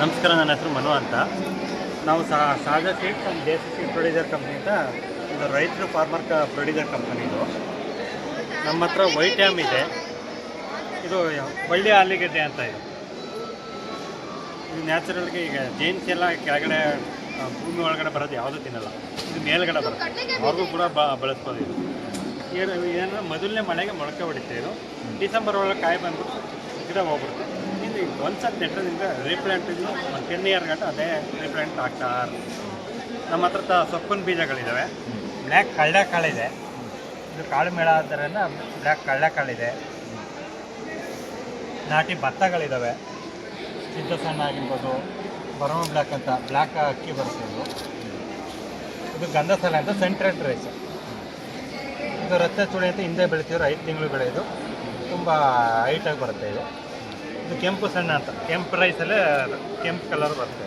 ನಮಸ್ಕಾರ ನನ್ನ ಹೆಸರು ಮನು ಅಂತ. ನಾವು Sahaja seeds and Desi seed producer company ಅಂತ ಒಂದು ರೈತರು ಫಾರ್ಮರ್ ಕ ಪ್ರೊಡ್ಯೂಸರ್ ಕಂಪನಿ ಇದು. ನಮ್ಮ ಹತ್ರ ವೈಟ್ ಆ್ಯಮ್ ಇದೆ. ಇದು ಬಳ್ಳಿ ಆಲಿಗಡ್ಡೆ ಅಂತ ಇದೆ. ಇದು ನ್ಯಾಚುರಲ್ಗೆ ಈಗ ಜೇನ್ಸ್ ಎಲ್ಲ ಕೆಳಗಡೆ ಭೂಮಿ ಒಳಗಡೆ ಬರೋದು ಯಾವುದೂ ತಿನ್ನಲ್ಲ. ಇದು ಮೇಲ್ಗಡೆ ಬರುತ್ತೆ. ಅವ್ರಿಗೂ ಕೂಡ ಬ ಬಳಸ್ಬೋದು ಇದು. ಏನು ಏನಂದ್ರೆ ಮೊದಲನೇ ಮಳೆಗೆ ಮೊಳಕೆ ಹೊಡಿತೆ ಇದು ಡಿಸೆಂಬರ್ ಒಳಗೆ ಕಾಯಿ ಬಂದ್ಬಿಟ್ಟು ಗಿಡ ಹೋಗ್ಬಿಡುತ್ತೆ. ಇದು ಒಂದು ಸತಿ ನೆಟ್ಟದಿಂದ ರೀಪ್ಲಾಂಟ್ ಇದು, ಒಂದು ಟೆನ್ ಇಯರ್ ಗಂಟ ಅದೇ ರೀಪ್ಲಾಂಟ್ ಆಗ್ತಾ. ನಮ್ಮ ಹತ್ರ ತ- ಸೊಪ್ಪಿನ ಬೀಜಗಳಿದ್ದಾವೆ ಬ್ಲ್ಯಾಕ್ ಕಳ್ಳೆಕಾಳಿದೆ ಇದು. ಕಾಳು ಮೇಳ ಆದ್ದರಿಂದ ಬ್ಲ್ಯಾಕ್ ಕಳ್ಳೆಕಾಳಿದೆ ನಾಟಿ ಭತ್ತಗಳಿದ್ದಾವೆ ಸಿದ್ಧ ಸಣ್ಣ ಆಗಿರ್ಬೋದು ಬರೋ ಬ್ಲ್ಯಾಕ್ ಅಂತ ಬ್ಲ್ಯಾಕ್ ಅಕ್ಕಿ ಬರುತ್ತೆ ಇದು. ಇದು ಗಂಧಸಾಲೆ ಅಂತ ಸೆಂಟ್ರೆಡ್ ರೈಸ್ ಇದು ರತ್ತೆ ಚುಳಿ ಅಂತ ಹಿಂದೆ ಬೆಳಿತೀವ್ರು ಐದು ತಿಂಗಳು ಬೆಳೆಯೋದು. ತುಂಬ ಹೈಟಾಗಿ ಬರುತ್ತೆ ಇದು. ಕೆಂಪು ಸಣ್ಣ ಅಂತ. ಕೆಂಪು ರೈಸಲ್ಲೇ ಕೆಂಪು ಕಲರ್ ಬರುತ್ತೆ.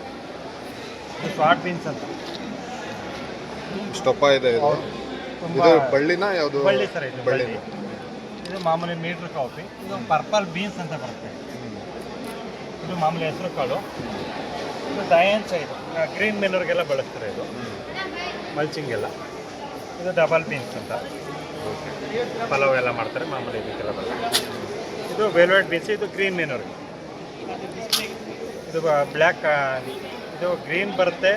ಇದು ಸ್ವಾಟ್ ಬೀನ್ಸ್ ಅಂತ. ಸ್ಟಪ್ಪ ಇದೆ ಇದು. ತುಂಬ ಇದು ಬಳ್ಳಿನ ಯಾವುದು? ಬಳ್ಳಿ ಸರ್ ಇದು ಬಳ್ಳಿ. ಇದು ಮಾಮೂಲಿ ಮೀಟ್ರ್ ಕಾಫಿ ಇದು ಪರ್ಪಲ್ ಬೀನ್ಸ್ ಅಂತ ಬರುತ್ತೆ. ಇದು ಮಾಮೂಲಿ ಹೆಸರು ಕಾಳು. ಇದು ಡಯನ್ಸ್ ಇದು ಗ್ರೀನ್ ಮೆನೂರ್ಗೆಲ್ಲ ಬಳಸ್ತಾರೆ ಇದು. ಮಲ್ಚಿಂಗ್ ಎಲ್ಲ. ಇದು ಡಬಲ್ ಬೀನ್ಸ್ ಅಂತ. ಪಲಾವ್ ಎಲ್ಲ ಮಾಡ್ತಾರೆ ಮಾಮೂಲಿ ಇದಕ್ಕೆಲ್ಲ ಬಳಸ್ತಾರೆ. ಇದು ವೆಲ್ವೆಟ್ ಬೀನ್ಸ್, ಇದು ಗ್ರೀನ್ ಮೀನು ಇದು ಬ್ಲ್ಯಾಕ್ ಇದು ಗ್ರೀನ್ ಬರುತ್ತೆ,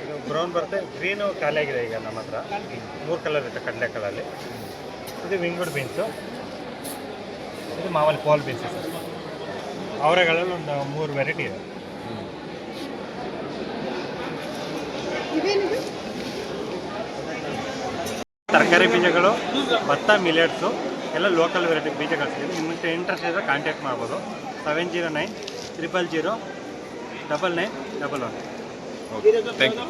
ಇದು ಬ್ರೌನ್ ಬರುತ್ತೆ, ಗ್ರೀನು ಖಾಲಿಯಾಗಿದೆ ಈಗ ನಮ್ಮ ಹತ್ರ. ಮೂರು ಕಲರ್ ಇರುತ್ತೆ ಕಡಲೆಕಾಳಲ್ಲಿ ಇದು ವಿಂಗುಡ್ ಬೀನ್ಸು. ಇದು ಮಾಮೂಲಿ ಪಾಲ್ ಬೀನ್ಸ್ ಅವರೆಗಳಲ್ಲಿ ಒಂದು ಮೂರು ವೆರೈಟಿ ಇದೆ. ತರಕಾರಿ ಬೀಜಗಳು, ಭತ್ತ ಮಿಲೆಟ್ಸು ಎಲ್ಲ ಲೋಕಲ್ ವೆರೈಟಿ ಬೀಜಗಳು ಸಿಗುತ್ತೆ. ನಿಮಗೆ ಇಂಟ್ರೆಸ್ಟ್ ಇದ್ದರೆ ಕಾಂಟ್ಯಾಕ್ಟ್ ಮಾಡ್ಬೋದು. Seven zero nine triple zero double nine double one okay thank you